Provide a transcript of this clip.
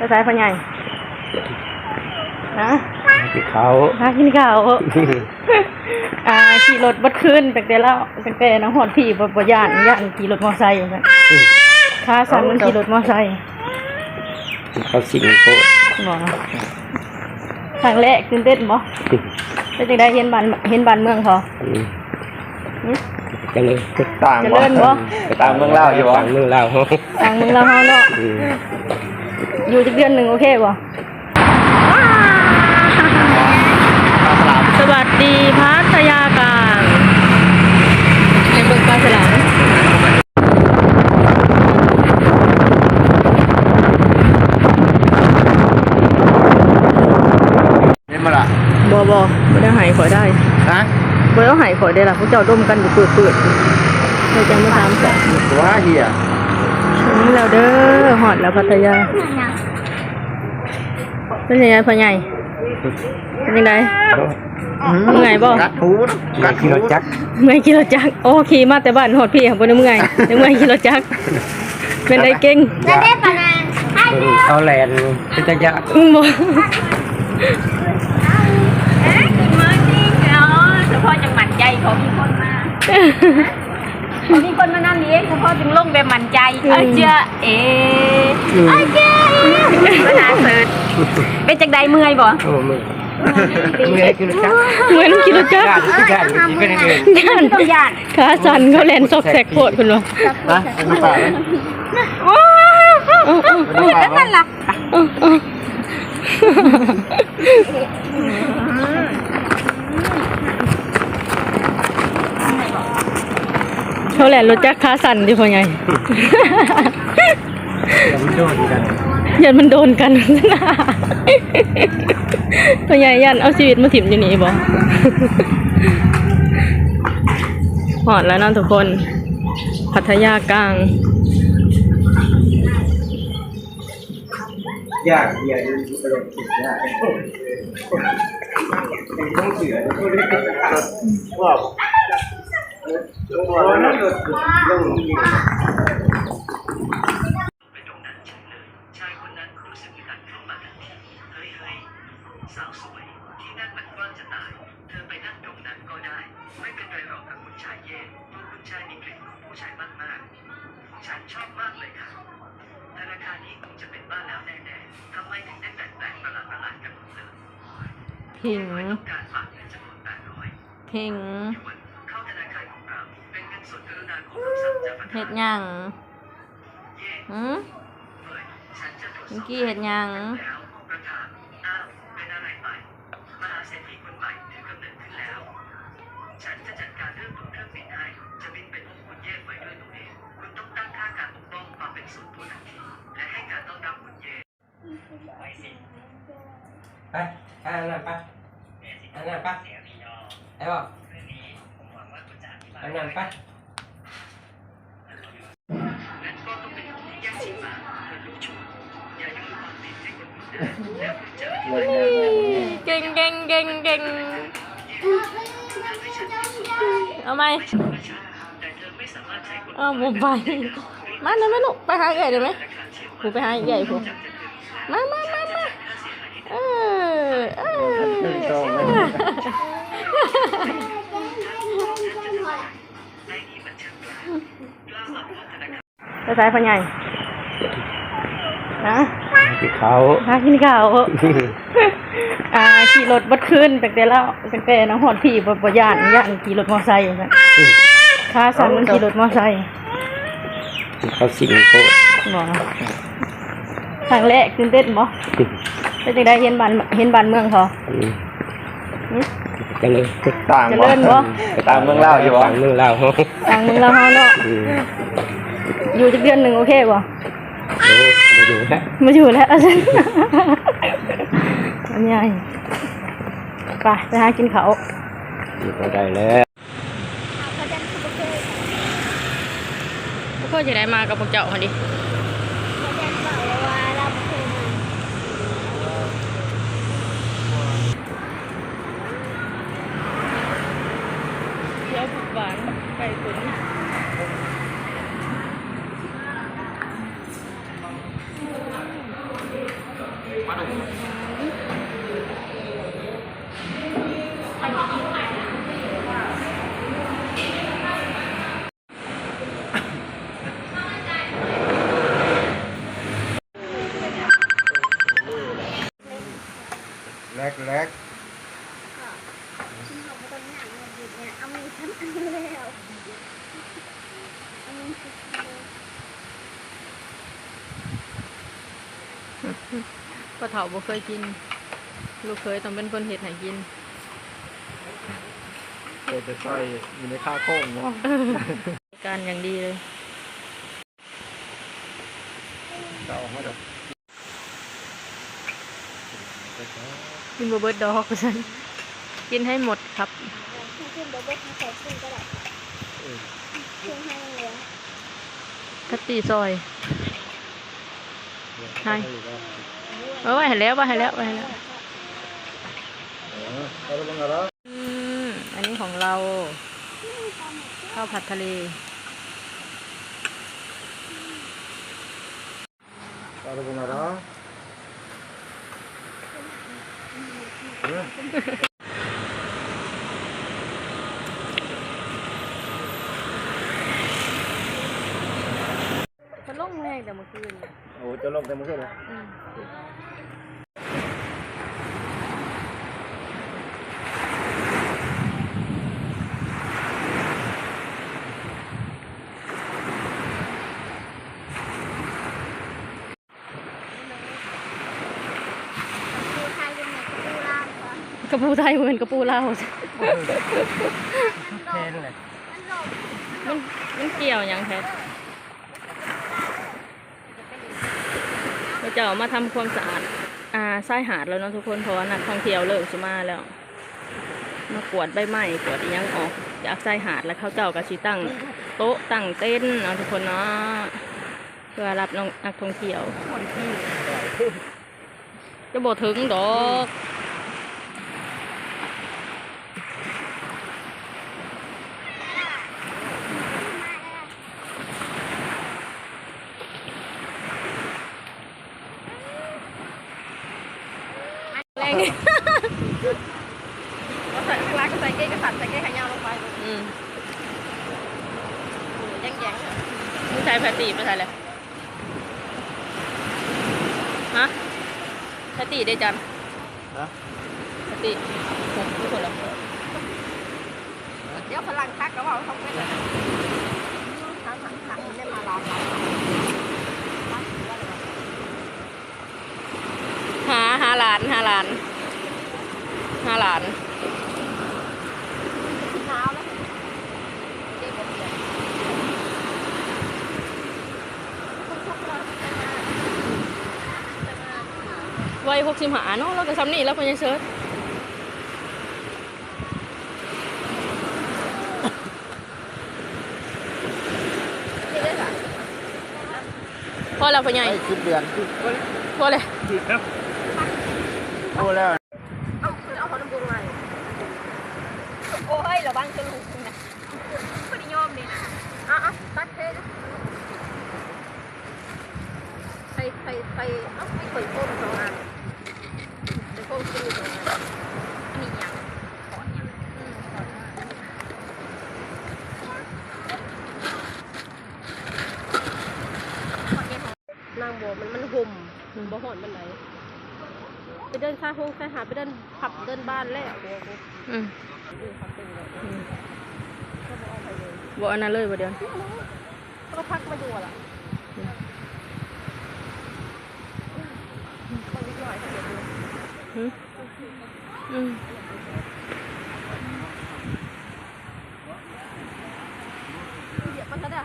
ไปสายพ่อใหญ่ฮะที่เขาหากินข้าวอ่าขี่รถบัดขึ้นตั้งแต่แล้วตั้งแต่น้องหอดพี่บ่บ่ย่านย่านขี่รถมอไซค์อย่างนั้นขาสั่นมันขี่รถมอไซค์เขาสิ่งโตบอกนะครั้งแรกตื่นเต้นบ่เป็นจังไดเห็นบ้านเห็นบ้านเมืองเขาหึจังเลยต่างเจริญบ่ไปต่างเมืองเล่าวอยู่บ่ต่างเมืองลาวทางเมืองเราเฮาเนาะ อืมอยู่จักเดือนหนึงโอเคบ่สวัสดีพัทยากลางในเมืองปลาฉลามเห็นมาละบ่บ่บ่ได้หายข่อยได้ฮะบ่ได้หายข่อยได้ล่ะพวกเจ้าดมกันอยู่เปื้อนๆเราจะมาถามแต่ว่าเฮียถึงแล้วเด้อฮ อดแล้วพัทยาเป็นยังไงพ่อใหญ่เป็นยังไงเมื่อยบ่กัดหูนะกัดขี่หูรถจักรเมื่อยกิโลจักรโอ้ขี่มาแต่บ้านฮอดพี่ของบ่ได้เมื่อยยังเมื่อยกิโลจักรเป็นได้เก่งอย่าเขาแลนเป็นจะยะอืมบ่ เฉพาะจังหวัดใจเขามีคนมาเขามี คนมานั่นเลี้ยงเฉพาะจึงลงแบบมั่นใจเออเจ้าเอโอเคปัญหาเสิร์ชเป็นจังใดเมื่อยบ่โอ้มึงเมื่อยขี่รถจักรเมื่อยน้ำกิโลจักรย่านย่านเป็นยังไงย่านต้องยานขาสั่นเขาแล่นซอกแซกโพดพุ่นบ่ฮะเป็นน้ำตาไหมโอ้เป็นน้ำตาแล้วไหมมันล่ะ อ้ออ้อ เขาแล่นรถจักรขาสั่นดิพ่อใหญ่มันโดนกันยันมันโดนกันนะพ่อใหญ่ยันเอาชีวิตมาถิ่มอยู่นี่บ่หอดแล้วนะทุกคน พัทยากลางยากเฮียยืนกระโดดขี่ยากต้องเสือต้องเรียกว่า ไปตรงนั้นเฉยเลยชายคนนั้นรู้สึกอึดอัดเข้ามาทันทีเฮ้ยเฮ้ยสาวสวยที่นั่นมันกว้างจะตาย เธอไปนั่งตรงนั้นก็ได้ ไม่เป็นไรหรอกค่ะคุณชายเย่ตัวคุณชายมีกลิ่นของผู้ชายมากๆฉันชอบมากเลยค่ะธนาคารนี้คงจะเป็นบ้านแล้วแน่ๆทำไมถึงได้แปลกๆประหลาดๆกันหมดเลยพิงไม่ต้องการฝากเงินจำนวนแปดร้อยพิงหยวน เป็ดหยังเย่หืมกี้เฮ็ดหยังแล้วประธานอ้าวเป็นอะไรไปมหาเศรษฐีคนใหม่ถือกำเนิดขึ้นแล้วฉันจะจัดการเรื่องตั๋วเรื่องบินให้จะบินไปพบคุณเย่ไว้ด้วยตัวเองคุณต้องตั้งค่าการป้องมาเป็นส่วนตัวทันทีและให้การต้อนรับคุณเย่ไปสิไปไปอันนั้นไปอันนั้นไปไอ้บอกอันนั้นไป เก่งเก่งเก่งเก่งเธอให้ฉันที่สุดเอาไหมไม่ใช่ว่าฉันแต่เอไม่สามารถใช้กฎหเอยไปมาได้ไหมลูกไปหาใหญ่ได้ไหมธนาคารเชื่อกูไปหาใหญ่พวกมามามามาเออเออในนี้มันช่ผ้ามาพบธนาคารไปสายพ่อใหญ่ฮะ ที่เขาหากินข้าวอ่าขี่รถบัดขึ้นตั้งแต่แล้วตั้งแต่น้องหอดพี่บ่บ่ย่านย่านขี่รถมอไซค์อย่างนั้นขาสั่นมันขี่รถมอไซค์เขาสิ่งโตบอกนะครั้งแรกตื่นเต้นบ่เป็นจังไดเห็นบ้านเห็นบ้านเมืองเขาอืมหึจังเลยต่างเจริญบ่ไปต่างเมืองเล่าวอยู่บ่ต่างเมืองลาวทางเมืองเราเฮาเนาะอืมอยู่จักเดือนหนึงโอเคบ่โอ้ไปดูฮะมาอยู่แล้วอาจารย์อันใหญ่ไปไปหากินเขาวอยู่ก็ได้แล้วพวกเขาจะได้มากับพวกเจ้าคนดิเดี๋ยวบุกบานไก่ตุ๋น ก็เฒ่าบ่เคยกิน ลูกเคยต้องเป็นคนเฮ็ดให้กินเปิดจะใส่อยู่ในข้าวโค้งเนาะการอย่างดีเลยจะเอามาจากกินบเบิร์ดดอกฉันกินให้หมดครับขึ้นโบโบเขาใส่ขึ้นก็ได้ขึ้นให้เหลือคัตตีซอย ใช่เออไว้ให้แล้วไว้ให้แล้วไว้ให้แล้วเอาลงมาแล้วอืมอันนี้ของเรา ข้าวผัดทะเลเอาลงมาแล้ว มันลงแรงแต่เมื่อคืน โอ้จะลงเต็มมือเลยดูไทยเป็นไงดูลาวก่อนกระปูไทยเหมือนกระปูลาวเทนเลยมันหลบมันมันเกี่ยวหยังแท้ เจะเอามาทำความสะอาดอ่าชายหาดแล้วเนาะทุกคนเพราะว่านักท่องเที่ยวเลิกสุมาแล้วมากวดใบไม้กวดยังออกจากชายหาดแล้วเขาเจ้ากับชีตั้งโต๊ะตั้งเต้นเนาะทุกคนเนาะเพื่อรับน้องนักท่องเที่ยวจะบอกถึงดอกแรง เรา ใส่ข้างล่างก็ใส่เก้กระสันใส่เก้ขายาวลงไปอืมแย่งแย่งมึงใช้แพตตีไปใส่เลยฮะแพตตีได้จันนะแพตตีผมทุกคนแล้วเดี๋ยวพลังทักก็ว่าเขาไม่ได้ทั้งทั้งทั้งมันได้มาลองหาหาหลานหาหลานหาหลานเท้าแล้วเด็กผมเดียววัยหกสิบหาเนาะเราก็ซ้ำนี่แล้วคนยังเชิดพอแล้วพ่อใหญ่ไอ้สิบเดือนที่พอเลย พูดแล้ว เอาคือเอาเขาน้ำบุญไงโอ้ยระวังจะลูกนะไม่ได้ยอมเลยนะอะอะตัดเทนะไปไปไปเอ้าไปเปิดโค้งสองอันไปโค้งซื้อสองอันอันนี้ยังขอนยังอืมขอนมากขอนยังนางบัวมันมันห่มบ่หอนมันไหนไป เดินชาฮงชายหาดไปเดินผับเดินบ้านแล้วบัวกูอืมเดินผับเดินเลยอืมก็บ่เอาไปเลยบ่อันนั้นเลยบ่เดียวก็พักมาอยู่อะล่ะบางทีหน่อยถ้าเดี๋ยวดูหืมอืมเหยียบมันซะเด้